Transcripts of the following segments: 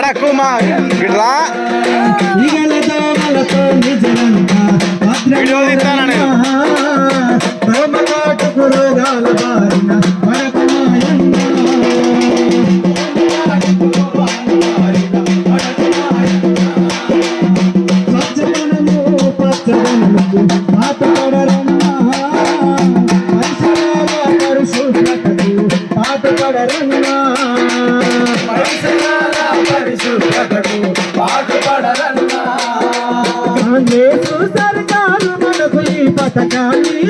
అడకుమా గిడ్రా video తీస్తానా నేను పాట పడరన్నా మనకు ఈ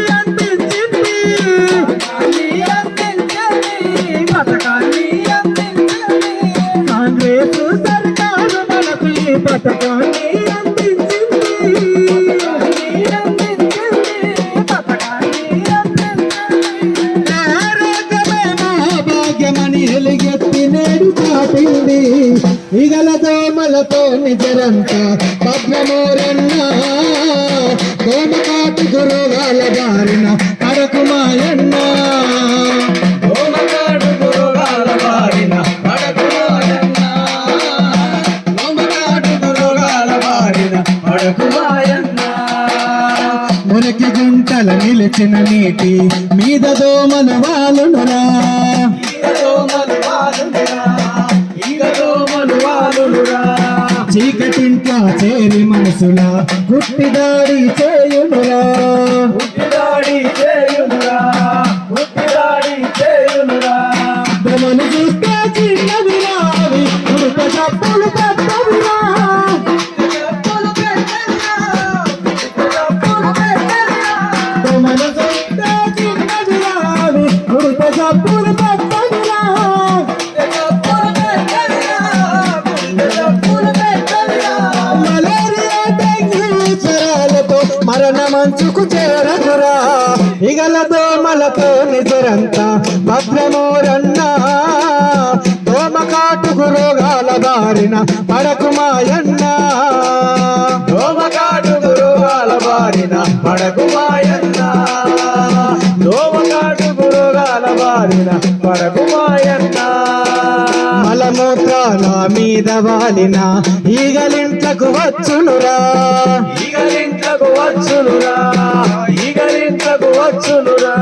గురుగాల బారిన పడకుమాయన్న. దోమకాడు గురుగాల బారిన పడకుమాయన్న. మురికి గుంటల నిలిచిన నీటి మీద దోమల వాలునురా దోమలు వాలునురా, చేరి మనసుల చేయునురా. ఉట్టిదాడి చేయునురా, ఉట్టిదాడి చేయునురా. చూస్తే చప్పులు మరణ మంచుకు చేరదురా. ఇగల దోమలతో నిజరంతా భద్రమోరన్నా. దోమకాటుకు రోగాల బారిన పడకు దోమ కాటుకు గురుగాల బారిన పడకు మలమూత్రాల మీద వాలిన ఈగలింట్లకు వచ్చునురా. ఈగలింట్లకు వచ్చునురా. ఈగలింట్లకు వచ్చునురా.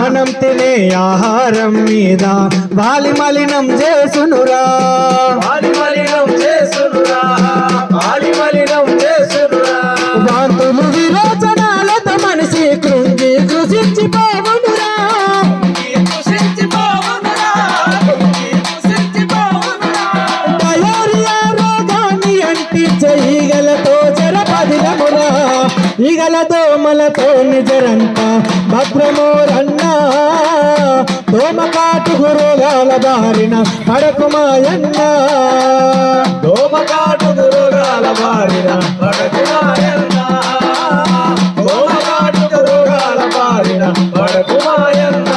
మనం తినే ఆహారం మీద వాలి మలినం చేసునురా. ఆలి ఈగల దోమలతో నిజరంట భద్రమోరన్నా. దోమకాటు గురుగాల బారిన పడకుమాయన్న దోమకాటు గురుగాల బారిన పడకుమాయన్న దోమకాటు గురుగాల బారిన పడకుమాయన్న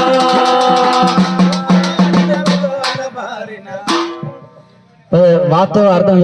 వాతో అర్థం